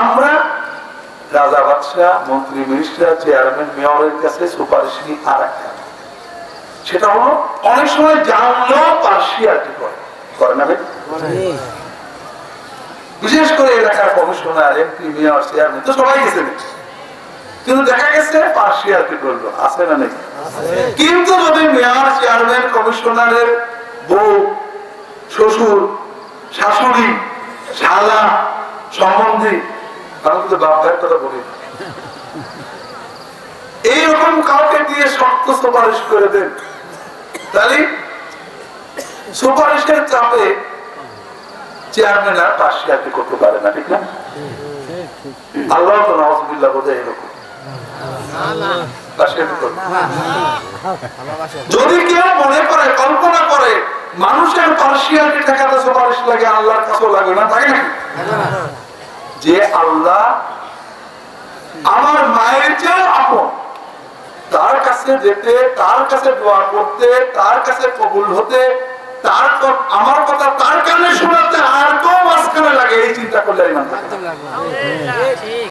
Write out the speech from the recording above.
আমরা রাজা বাদশাহ, মন্ত্রী মিনিস্টার, চেয়ারম্যান, মেয়রের কাছে সুপারিশ নিয়ে আর একটা। সেটা হলো, অনেক সময় জানলেও পার্সিয়ালিটি করে। করে না বিশেষ করে এলাকার কমিশনার, এমপি, মেয়র, চেয়ারম্যান, তো সবাই গেছে কিন্তু দেখা গেছে পার্সিয়ালিটি করল। আছে না নাকি কিন্তু যদি মেয়র, চেয়ারম্যান, কমিশনারের বউ, শ্বশুর, শাশুড়ি, শালা, সম্বন্ধী আমি বাপ ভাইয়ের কথা বলি। এইরকম কাউকে দিয়ে শক্ত সুপারিশ করে দেন। তাহলে সুপারিশের চাপে চেয়ারম্যান আর পার্সিয়ালিটি করতে পারে না, ঠিক না? আল্লাহ তো এরকম। না। যদি কেউ মনে করে, কল্পনা করে, মানুষের পার্সিয়ালিটি টাকাটা সুপারিশ লাগে, আল্লাহর কাছেও লাগে না, থাকে নাকি যে আল্লাহ আমার মায়ের চেয়ে আপন। তার কাছে যেতে, তার কাছে দোয়া করতে, তার কাছে কবুল হতে, তার আমার কথা তার কানে শোনাতে আর কেউ মাঝখানে লাগে, এই চিন্তা করলে